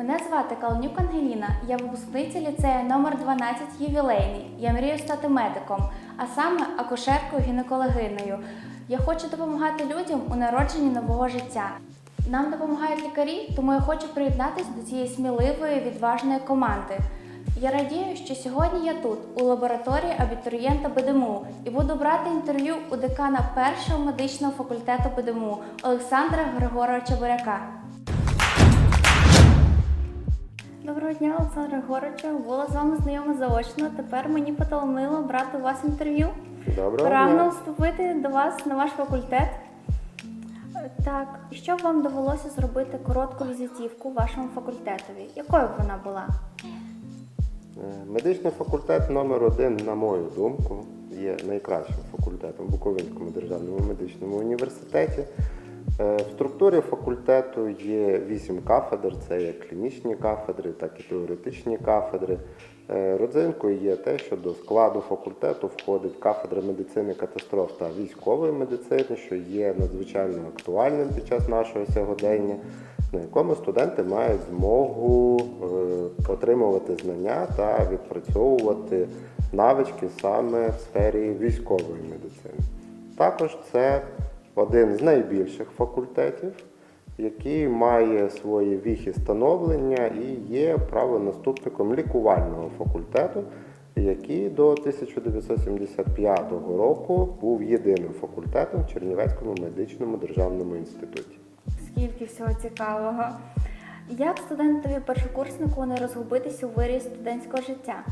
Мене звати Каланюк Ангеліна. Я випускниця ліцею номер 12 ювілейний. Я мрію стати медиком, а саме акушеркою гінекологиною. Я хочу допомагати людям у народженні нового життя. Нам допомагають лікарі, тому я хочу приєднатися до цієї сміливої, відважної команди. Я радію, що сьогодні я тут, у лабораторії абітурієнта БДМУ, і буду брати інтерв'ю у декана першого медичного факультету БДМУ Олександра Григоровича Буряка. Доброго дня, Олександр Григоровичу. Була з вами знайома заочно. Тепер мені поталанило брати у вас інтерв'ю. Доброго Прагну дня. вступити до вас на ваш факультет. Так, що б вам довелося зробити коротку візитівку вашому факультетові? Якою б вона була? Е, Медичний факультет номер один, на мою думку, є найкращим факультетом в Буковинському державному медичному університеті. Е, В структурі факультету є вісім кафедр, це як клінічні кафедри, так і теоретичні кафедри. Е, Родзинкою є те, що до складу факультету входить кафедра медицини катастроф та військової медицини, що є надзвичайно актуальним під час нашого сьогодення, на якому студенти мають змогу е, отримувати знання та відпрацьовувати навички саме в сфері військової медицини. Також це один з найбільших факультетів, який має свої віхи становлення і є правонаступником лікувального факультету, який до 1975 року був єдиним факультетом в Чернівецькому медичному державному інституті. Скільки всього цікавого. Як студентові першокурснику не розгубитись у вирі студентського життя?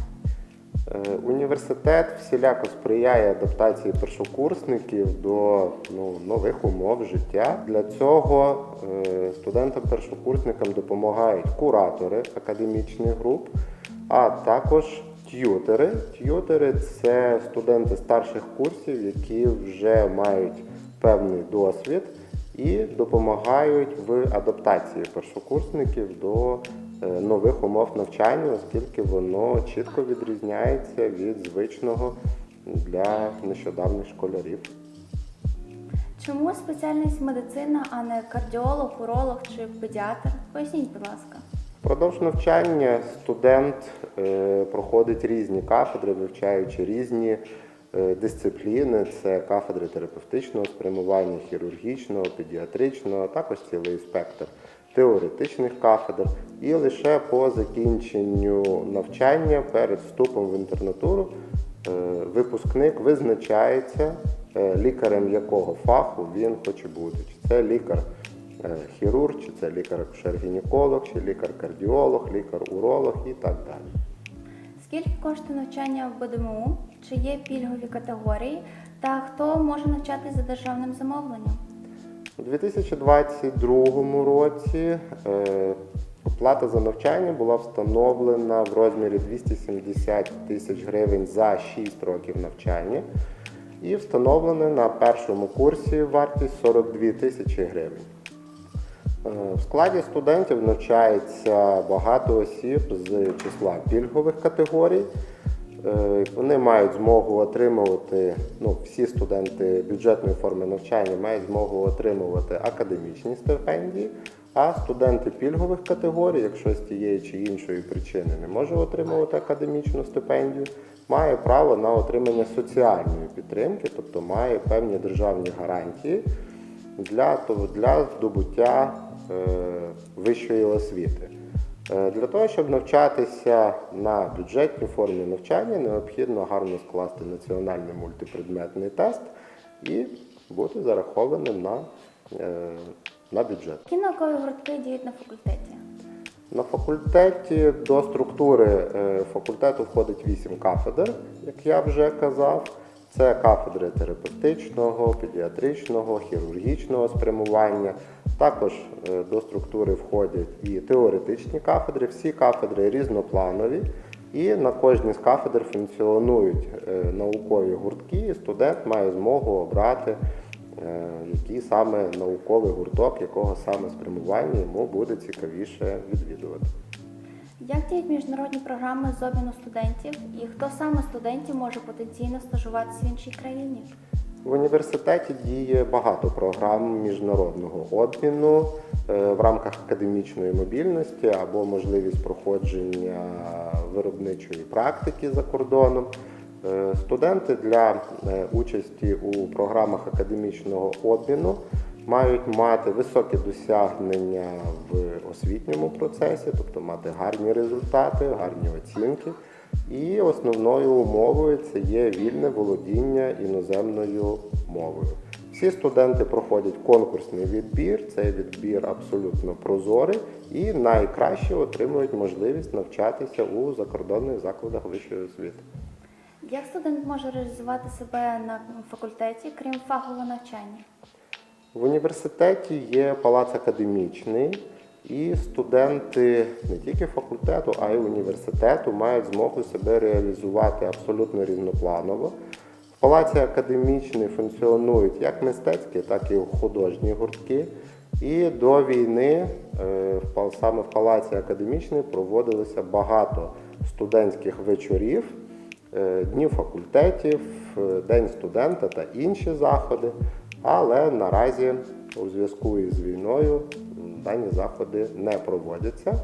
Е, Університет всіляко сприяє адаптації першокурсників до ну, нових умов життя. Для цього е, студентам-першокурсникам допомагають куратори академічних груп, а також т'ютери. Т'ютери це студенти старших курсів, які вже мають певний досвід і допомагають в адаптації першокурсників до нових умов навчання, оскільки воно чітко відрізняється від звичного для нещодавних школярів. Чому спеціальність медицина, а не кардіолог, уролог чи педіатр? Поясніть, будь ласка. Впродовж навчання студент е, проходить різні кафедри, вивчаючи різні е, дисципліни. Це кафедри терапевтичного спрямування, хірургічного, педіатричного, а також цілий спектр теоретичних кафедр. І лише по закінченню навчання перед вступом в інтернатуру е, випускник визначається е, лікарем якого фаху він хоче бути. Чи це лікар е, хірург, чи це лікар-акушер-гінеколог, чи лікар-кардіолог, лікар-уролог і так далі. Скільки коштує навчання в БДМУ? Чи є пільгові категорії? Та хто може навчатись за державним замовленням? У 2022 році е, оплата за навчання була встановлена в розмірі 270 тисяч гривень за 6 років навчання і встановлена на першому курсі вартість 42 тисячі гривень. Е, В складі студентів навчається багато осіб з числа пільгових категорій. Е, Вони мають змогу отримувати, ну, всі студенти бюджетної форми навчання мають змогу отримувати академічні стипендії, а студенти пільгових категорій, якщо з тієї чи іншої причини не може отримувати академічну стипендію, має право на отримання соціальної підтримки, тобто має певні державні гарантії для, для здобуття е, вищої освіти. Е, Для того, щоб навчатися на бюджетній формі навчання, необхідно гарно скласти національний мультипредметний тест і бути зарахованим на, е, на бюджет. Які наукові гуртки діють на факультеті? На факультеті до структури е, факультету входить вісім кафедр, як я вже казав. Це кафедри терапевтичного, педіатричного, хірургічного спрямування. Також е, до структури входять і теоретичні кафедри. Всі кафедри різнопланові, і на кожній з кафедр функціонують е, наукові гуртки, і студент має змогу обрати, е, який саме науковий гурток, якого саме спрямування йому буде цікавіше відвідувати. Як діють міжнародні програми з обміну студентів і хто саме студентів може потенційно стажуватися в іншій країні? В університеті діє багато програм міжнародного обміну е, в рамках академічної мобільності або можливість проходження виробничої практики за кордоном. Е, Студенти для е, участі у програмах академічного обміну мають мати високі досягнення в освітньому процесі, тобто мати гарні результати, гарні оцінки. І основною умовою це є вільне володіння іноземною мовою. Всі студенти проходять конкурсний відбір, цей відбір абсолютно прозорий, і найкраще отримують можливість навчатися у закордонних закладах вищої освіти. Як студент може реалізувати себе на факультеті, крім фахового навчання? В університеті є палац академічний, і студенти не тільки факультету, а й університету мають змогу себе реалізувати абсолютно різнопланово. В палаці академічний функціонують як мистецькі, так і художні гуртки. І до війни е, саме в палаці академічний проводилося багато студентських вечорів, е, днів факультетів, е, День студента та інші заходи. Але наразі у зв'язку із війною дані заходи не проводяться.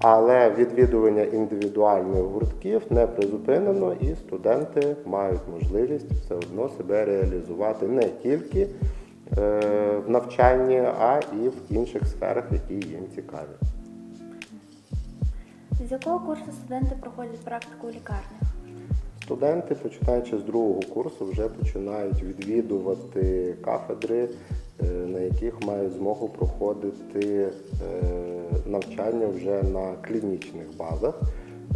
Але відвідування індивідуальних гуртків не призупинено, і студенти мають можливість все одно себе реалізувати не тільки е, в навчанні, а і в інших сферах, які їм цікаві. З якого курсу студенти проходять практику у лікарнях? Студенти, починаючи з другого курсу, вже починають відвідувати кафедри, на яких мають змогу проходити е, навчання вже на клінічних базах,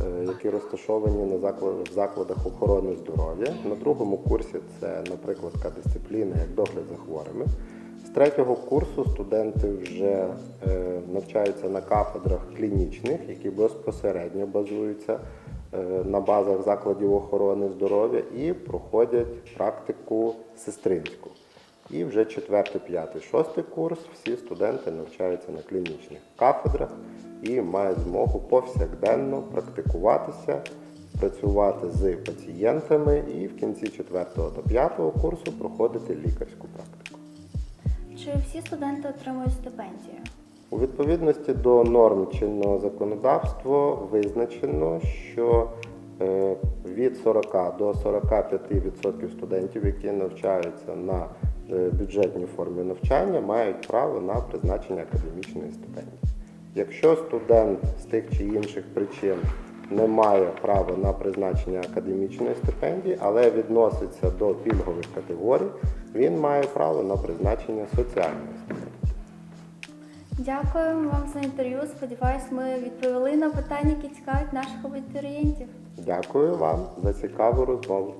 е, які розташовані на заклад- в закладах охорони здоров'я. На другому курсі це, наприклад, така дисципліна, як догляд за хворими. З третього курсу студенти вже е, навчаються на кафедрах клінічних, які безпосередньо базуються е, на базах закладів охорони здоров'я і проходять практику сестринську. І вже четвертий, п'ятий, шостий курс всі студенти навчаються на клінічних кафедрах і мають змогу повсякденно практикуватися, працювати з пацієнтами і в кінці четвертого та п'ятого курсу проходити лікарську практику. Чи всі студенти отримують стипендію? У відповідності до норм чинного законодавства визначено, що е, від 40 до 45% студентів, які навчаються на бюджетній формі навчання, мають право на призначення академічної стипендії. Якщо студент з тих чи інших причин не має права на призначення академічної стипендії, але відноситься до пільгових категорій, він має право на призначення соціальної стипендії. Дякуємо вам за інтерв'ю. Сподіваюсь, ми відповіли на питання, які цікавить наших абітурієнтів. Дякую вам за цікаву розмову.